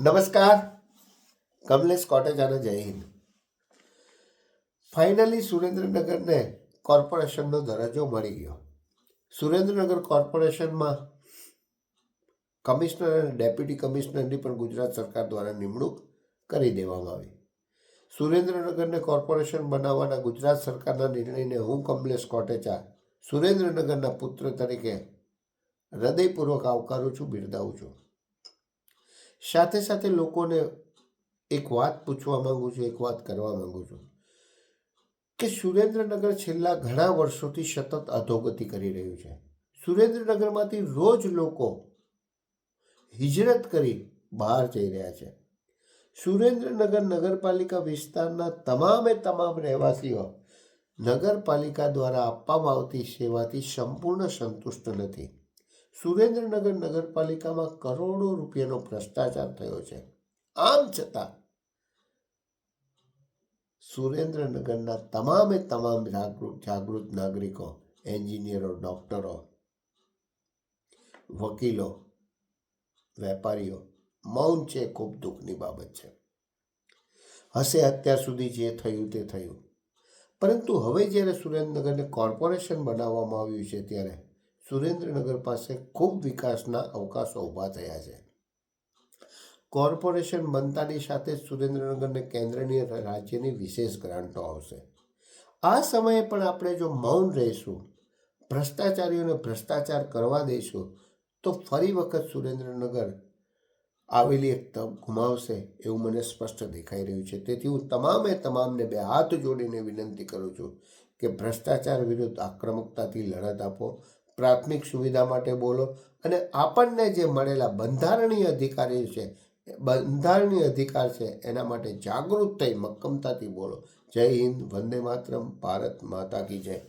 નમસ્કાર. કમલેશ કોટેજાના જય હિન્દ. ફાઇનલી સુરેન્દ્રનગરને કોર્પોરેશનનો દરજ્જો મળી ગયો. સુરેન્દ્રનગર કોર્પોરેશનમાં કમિશનર અને ડેપ્યુટી કમિશનરની પણ ગુજરાત સરકાર દ્વારા નિમણૂક કરી દેવામાં આવી. સુરેન્દ્રનગરને કોર્પોરેશન બનાવવાના ગુજરાત સરકારના નિર્ણયને હું, કમલેશ કોટેચા સુરેન્દ્રનગરના પુત્ર તરીકે હૃદયપૂર્વક આવકારું છું, બિરદાવું છું. સાથે સાથે લોકોને એક વાત પૂછવા માંગુ છું, એક વાત કરવા માંગુ છું કે સુરેન્દ્રનગર છેલ્લા ઘણા વર્ષોથી સતત અધોગતિ કરી રહ્યું છે. સુરેન્દ્રનગરમાંથી રોજ લોકો હિજરત કરી બહાર જઈ રહ્યા છે. સુરેન્દ્રનગર નગરપાલિકા વિસ્તારના તમામે તમામ રહેવાસીઓ નગરપાલિકા દ્વારા આપવામાં આવતી સેવાથી સંપૂર્ણ સંતુષ્ટ નથી. સુરેન્દ્રનગર નગરપાલિકામાં કરોડો રૂપિયાનો ભ્રષ્ટાચાર થયો છે. આમ છતાં સુરેન્દ્રનગરના તમામે તમામ જાગૃત જાગૃત નાગરિકો, એન્જિનિયરો, ડૉક્ટરો, વકીલો, વેપારીઓ, મૌન છે, ખૂબ દુઃખની બાબત છે. હશે અત્યાર સુધી જે થયું તે થયું. પરંતુ હવે જ્યારે સુરેન્દ્રનગરને કોર્પોરેશન બનાવવામાં આવ્યું છે ત્યારે સુરેન્દ્રનગર પાસે ખૂબ વિકાસના અવકાશો ઊભા થયા છે. કોર્પોરેશન બનતાની સાથે સુરેન્દ્રનગરને કેન્દ્રની અને રાજ્યની વિશેષ ગ્રાન્ટો આવશે. આ સમયે પણ આપણે જો મૌન રહીશું, ભ્રષ્ટાચારીઓને ભ્રષ્ટાચાર કરવા દઈશું, તો ફરી વખત સુરેન્દ્રનગર આવેલી એક તક ગુમાવશે એવું મને સ્પષ્ટ દેખાઈ રહ્યું છે. તેથી હું તમામે તમામને બે હાથ જોડીને વિનંતી કરું છું કે ભ્રષ્ટાચાર વિરુદ્ધ આક્રમકતાથી લડત આપો પ્રાથમિક સુવિધા માટે બોલો. અને આપણને જે મળેલા બંધારણીય અધિકારી છે બંધારણીય અધિકાર છે, એના માટે જાગૃત થઈ મક્કમતાથી બોલો. જય હિન્દ, વંદે માતરમ, ભારત માતા કી જય.